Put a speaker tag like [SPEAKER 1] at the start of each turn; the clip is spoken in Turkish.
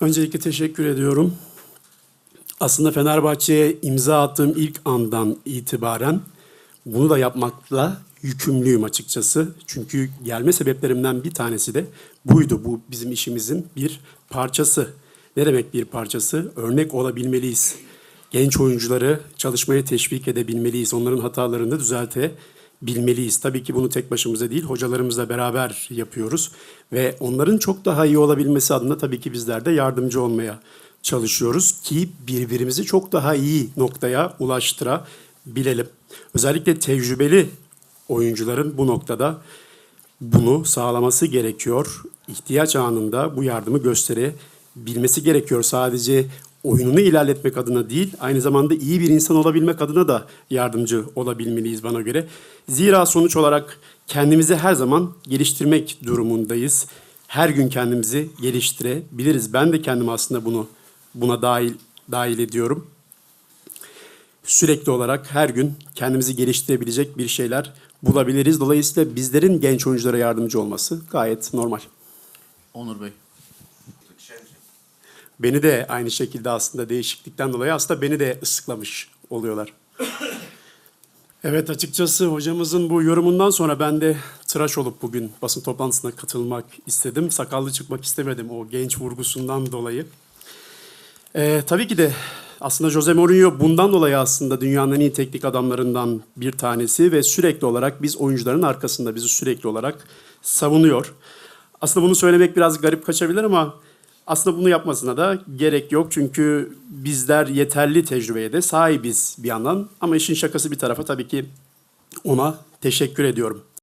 [SPEAKER 1] Öncelikle teşekkür ediyorum. Aslında Fenerbahçe'ye imza attığım ilk andan itibaren bunu da yapmakla yükümlüyüm açıkçası. Çünkü gelme sebeplerimden bir tanesi de buydu. Bu bizim işimizin bir parçası. Ne demek bir parçası? Örnek olabilmeliyiz. Genç oyuncuları çalışmaya teşvik edebilmeliyiz. Onların hatalarını da düzeltebilmeliyiz. Tabii ki bunu tek başımıza değil, hocalarımızla beraber yapıyoruz. Ve onların çok daha iyi olabilmesi adına tabii ki bizler de yardımcı olmaya çalışıyoruz ki birbirimizi çok daha iyi noktaya ulaştırabilelim. Özellikle tecrübeli oyuncuların bu noktada bunu sağlaması gerekiyor. İhtiyaç anında bu yardımı gösterebilmesi gerekiyor. Sadece oyununu ilerletmek adına değil, aynı zamanda iyi bir insan olabilmek adına da yardımcı olabilmeliyiz bana göre. Zira sonuç olarak kendimizi her zaman geliştirmek durumundayız. Her gün kendimizi geliştirebiliriz. Ben de kendimi aslında bunu buna dahil dahil ediyorum sürekli olarak her gün kendimizi geliştirebilecek bir şeyler bulabiliriz. Dolayısıyla bizlerin genç oyunculara yardımcı olması gayet normal.
[SPEAKER 2] Onur Bey.
[SPEAKER 1] Beni de aynı şekilde aslında değişiklikten dolayı aslında beni de ıslıklamış oluyorlar. Evet açıkçası hocamızın bu yorumundan sonra ben de tıraş olup bugün basın toplantısına katılmak istedim. Sakallı çıkmak istemedim o genç vurgusundan dolayı. Ee, tabii ki de aslında Jose Mourinho bundan dolayı aslında dünyanın en iyi teknik adamlarından bir tanesi ve sürekli olarak biz oyuncuların arkasında bizi sürekli olarak savunuyor. Aslında bunu söylemek biraz garip kaçabilir ama aslında bunu yapmasına da gerek yok. Çünkü bizler yeterli tecrübeye de sahibiz bir yandan. Ama işin şakası bir tarafa tabii ki ona teşekkür ediyorum.